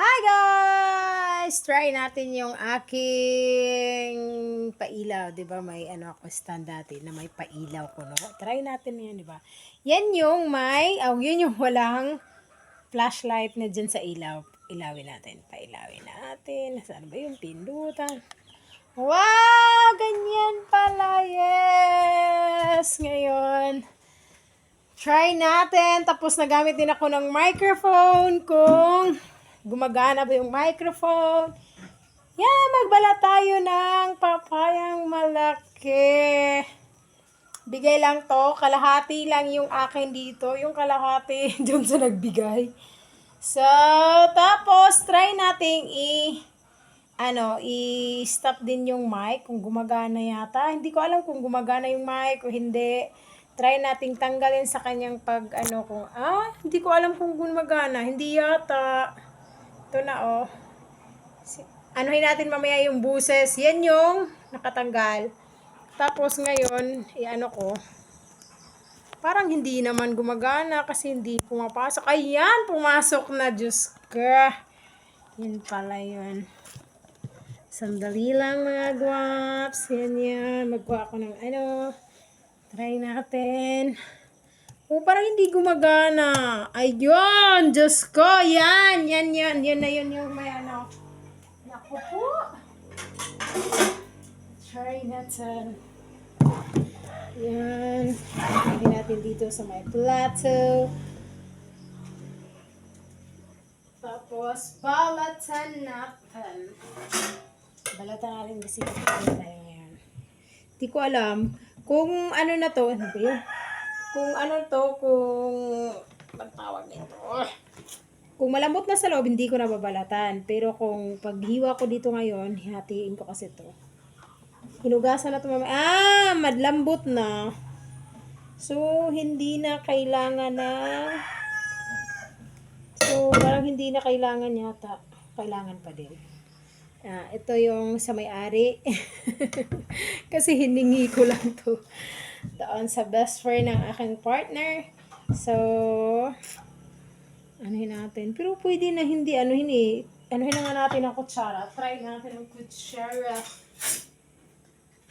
Hi guys! Try natin yung aking pailaw, ba? May ano ako stand dati na may pailaw ko, no? Try natin 'yan, 'di ba? Yan yung may, oh, yun yung walang flashlight na dyan sa ilaw. Ilawin natin. Pailawin natin. Saan ba yung pindutan? Wow! Ganyan pala. Yes! Ngayon, try natin. Tapos nagamit din ako ng microphone kung gumagana ba yung microphone. Yan, magbala tayo ng papayang malaki. Bigay lang to. Kalahati lang yung akin dito. Yung kalahati dun sa nagbigay. So, tapos, try nating i- ano, i-stop din yung mic kung gumagana yata. Hindi ko alam kung gumagana yung mic o hindi. Try nating tanggalin sa kanyang pag, ano, kung, ah, hindi ko alam kung gumagana. Hindi yata. Ito na, oh. Anuhin natin mamaya yung buses. Yan yung nakatanggal. Tapos ngayon, i-ano ko, parang hindi naman gumagana kasi hindi pumapasok. Ayan, pumasok na, Diyos ka. Yan pala yun. Sandali lang mga guwaps. Yan yan. Magkuha ako ng ano. Try natin. Oh, parang hindi gumagana. Ayun, Diyos ko. Yan, yan, yan. Yan na yun yung may ano. Naku po. Try natin. Yan. Lagyan natin dito sa may plato. Tapos, balatan natin. Balatan natin kasi kakain tayo ngayon. Hindi ko alam kung ano na to. Ano ba yun? Kung ano to, kung... Tawag nito? Kung malambot na sa loob, hindi ko nababalatan. Pero kung paghiwa ko dito ngayon, hatiin ko kasi to. Hinugasan na ito mamaya. Ah, madlambot na. So, hindi na kailangan na... So, parang hindi na kailangan yata. Kailangan pa din. Ah, ito yung sa may-ari. Kasi hiningi ko lang to. Doon sa best friend ng aking partner. So, anuhin natin. Pero pwede na hindi, anuhin eh. Anuhin na nga natin ang kutsara. Try natin ang kutsara.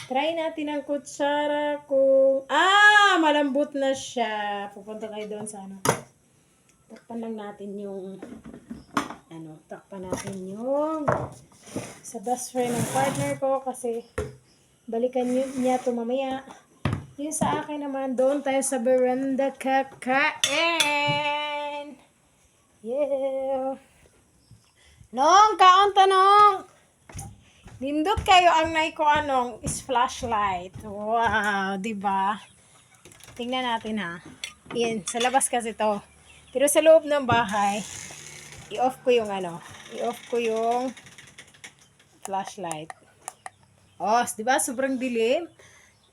Try natin ang kutsara kung... Ah! Malambot na siya. Pupunta kayo doon sa ano. Takpan lang natin yung... Ano, takpan natin yung... Sa best friend ng partner ko kasi balikan niya to mamaya. Yung sa akin naman, doon tayo sa veranda kakain. Yeah. Nong, kaon tanong. Nindot kayo ang nai ko anong is flashlight. Wow, 'di ba? Tingnan natin ha. Yan, sa labas kasi to. Pero sa loob ng bahay, i-off ko yung ano, i-off ko yung flashlight. Oh, 'di ba? Sobrang dilim.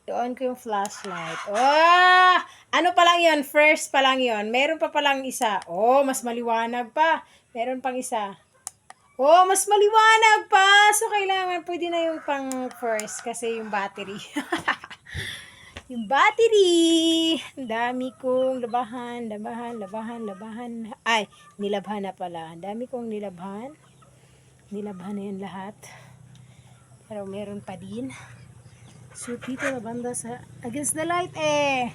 I-on ko yung flashlight. Oh! Ano pa lang 'yon? First pa lang 'yon. Meron pa palang isa. Oh, mas maliwanag pa. Meron pang isa. Oh, mas maliwanag pa. So, kailangan, pwede na yung pang first kasi yung battery. yung battery. Ang dami kong labahan, labahan, labahan, labahan. Ay, nilabhan na pala. Ang dami kong nilabhan. Nilabhan na yan lahat. Pero meron pa din. So, dito na banda sa against the light eh.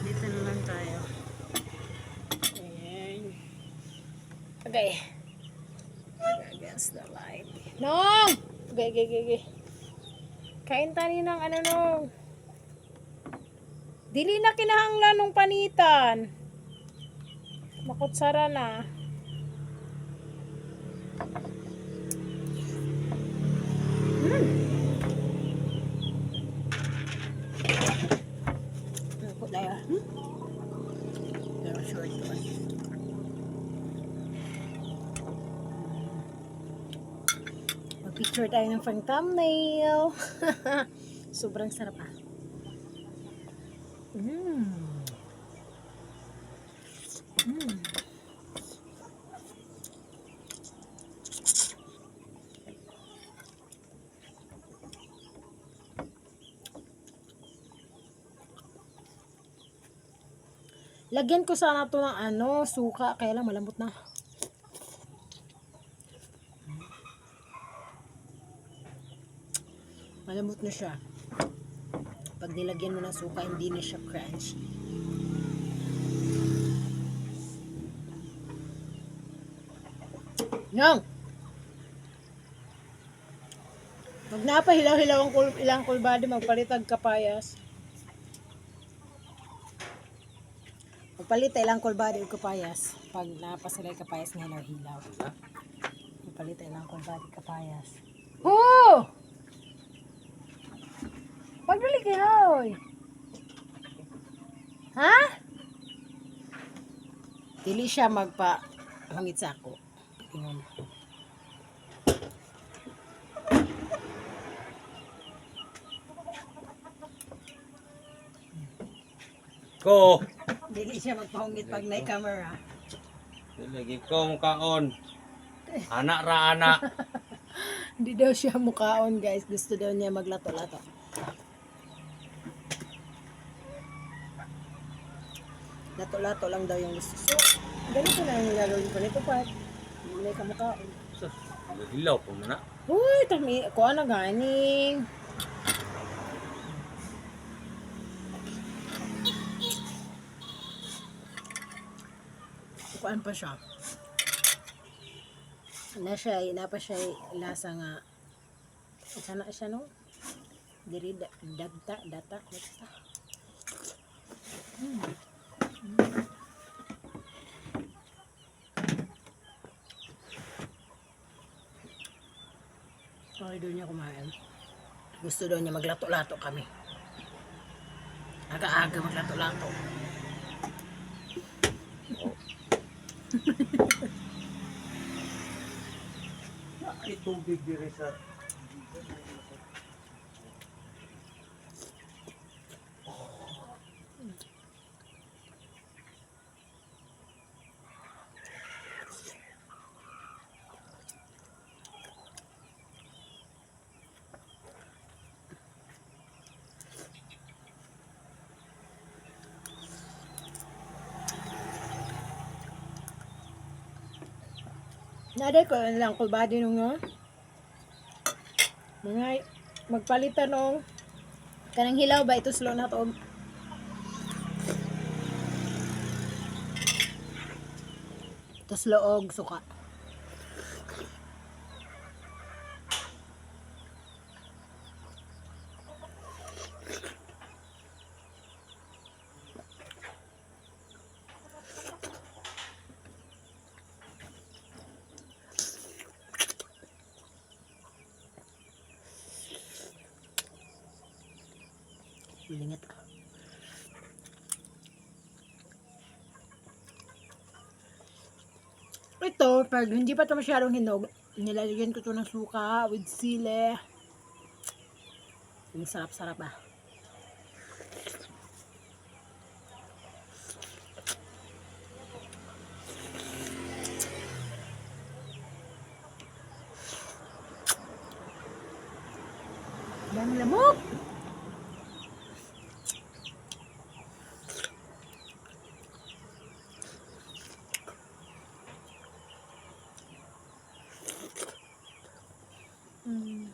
Dito naman tayo. Ayan. Okay. Against the light. Nong! Okay, okay, okay, okay. Kain tayo ng ano nung. Dili na kinahanglan nung panitan. Makutsara na. Hmm. Ako tayo. Hmm? Pero short to. Mag-picture tayo ng pang thumbnail. Sobrang sarap ah. Mm. Mm. Lagyan ko sana to ng ano, suka, kaya lang malambot na. Malamot na siya. Pag nilagyan mo ng suka, hindi na siya crunchy. Yang! Pag napahilaw-hilaw ang kul ilang kulbadi, magpalitag kapayas. Magpalit ilang kulbadi o kapayas. Pag napasalay kapayas nga hilaw-hilaw. Magpalit ilang kulbadi kapayas. Pagdali kayo, oy. Ha? Dili siya magpa hangit sa ako. Tingnan mo. Ko, Dili siya magpahungit pag may camera. lagi ko mukaon. Anak ra anak. Hindi daw siya mukhaon, guys. Gusto daw niya maglato-lato. Lato-lato lang daw yung gusto. So, ganito na yung gagawin ko nito, Pat. Hindi ka mukhaon. Sus, hilaw po mo na. Uy, tami, ko ano ganing. Kuan pa siya. Na siya, na pa siya lasa nga. Sana siya no? Diri da- dagta, data, data. Okay doon niya kumain. Gusto daw niya maglato-lato kami. Aga-aga maglato-lato. Ay, tubig diri sa... Naday ko lang kulbadi nung nga. Mga magpalitan nung kanang hilaw ba ito slow na to. Ito slow og suka. Lingit. Ito, pag hindi pa ito masyadong hinog, nilalagyan ko ito ng suka with sile. Yung sarap-sarap ah. Dami lamok! Mm.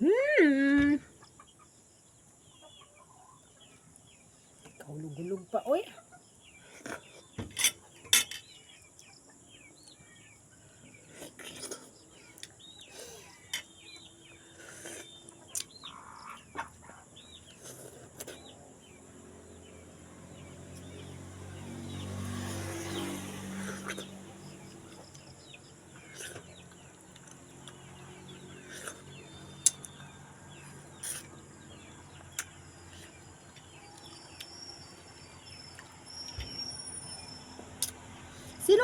Mm. Kahulog-hulog pa, oy.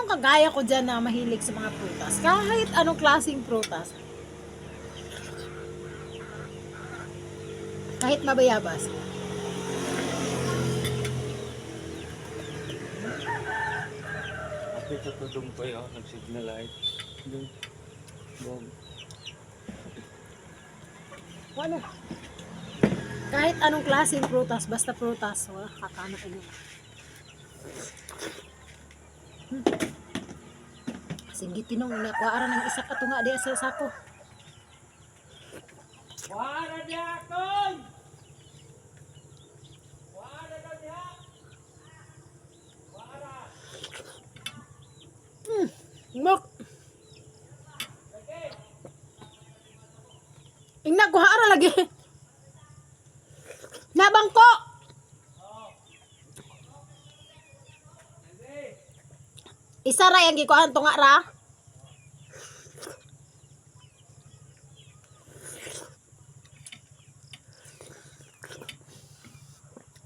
Sinong kagaya ko dyan na mahilig sa mga prutas? Kahit anong klaseng prutas. Kahit mabayabas. Kapit sa tudong pa yun, nag-signal light. Doon. Doon. Ano? Kahit anong klaseng prutas, basta prutas, wala kakano ko yun. Hmm. Sige, tinong na kuara ng isa ka tunga diya sa sako. Wala niya, Koy! Wala na niya! Mok. Ingna kuara lagi. Nabangko. Isa ra yung gikuhan tunga ra.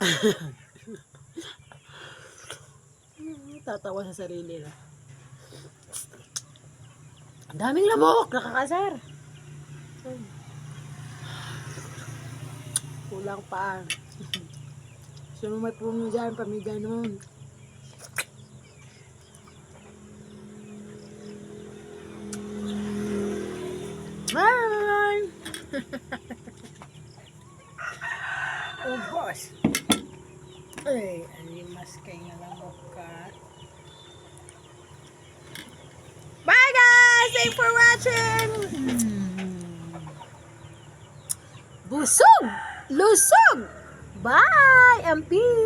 Tatawa sa sarili na. Ang daming lamok, nakakasar. Kulang pa. Sino may puno dyan, pamiga nun. Bye! oh, boss. Ay, alimas kayo nga lamok ka. Bye guys! Thanks for watching! Busog! Lusog! Bye! Amping!